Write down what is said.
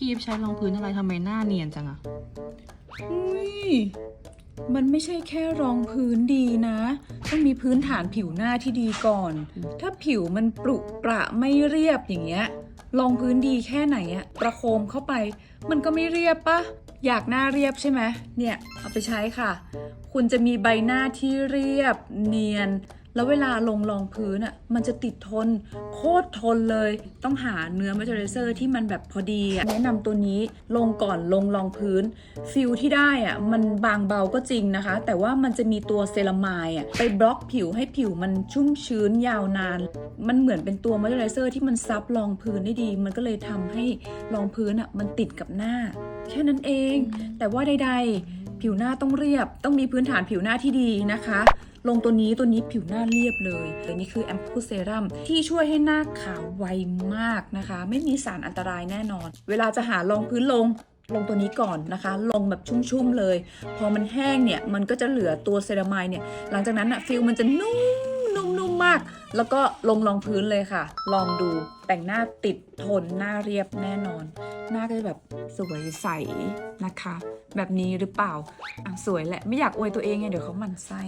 พี่ยิปใช้รองพื้นอะไรทำไมหน้าเนียนจังอะอุ้ยมันไม่ใช่แค่รองพื้นดีนะ ต้องมีพื้นฐานผิวหน้าที่ดีก่อน ถ้าผิวมันปรุประไม่เรียบอย่างเงี้ยรองพื้นดีแค่ไหนอะประโคมเข้าไป มันก็ไม่เรียบปะอยากหน้าเรียบใช่ไหมเนี่ยเอาไปใช้ค่ะ คุณจะมีใบหน้าที่เรียบเนียนแล้วเวลาลงรองพื้นอะมันจะติดทน โคตรทนเลย ต้องหาเนื้อม s เ u อร์เซอร์ที่มันแบบพอดีอะแนะนำตัวนี้ลงก่อนลงรองพื้น ฟิลที่ได้อะมันบางเบาก็จริงนะคะ แต่ว่ามันจะมีตัวเซรามายอะไปบล็อกผิวให้ผิวมันชุ่มชื้นยาวนาน มันเหมือนเป็นตัวม s เ u อร์เซอร์ที่มันซับรองพื้นได้ดี มันก็เลยทำให้รองพื้นอะมันติดกับหน้า แค่นั้นเอง แต่ว่าใดๆผิวหน้าต้องเรียบ ต้องมีพื้นฐานผิวหน้าที่ดีนะคะ ลงตัวนี้ตัวนี้ผิวหน้าเรียบเลยตัวนี้คือแอมพูเซรัมที่ช่วยให้หน้าขาวไวมากนะคะ ไม่มีสารอันตรายแน่นอน เวลาจะหารองพื้นลงลงตัวนี้ก่อนนะคะ ลงแบบชุ่มๆเลย พอมันแห้งเนี่ย มันก็จะเหลือตัวเซรามายเนี่ย หลังจากนั้นอะฟิลมันจะนุ่มนุ่มนุ่มมาก แล้วก็ลงรองพื้นเลยค่ะ ลองดูแต่งหน้าติดทนหน้าเรียบแน่นอน หน้าก็จะแบบสวยใสนะคะ แบบนี้หรือเปล่าอะสวยแหละ ไม่อยากอวยตัวเองไงเดี๋ยวเขาหมั่นไส้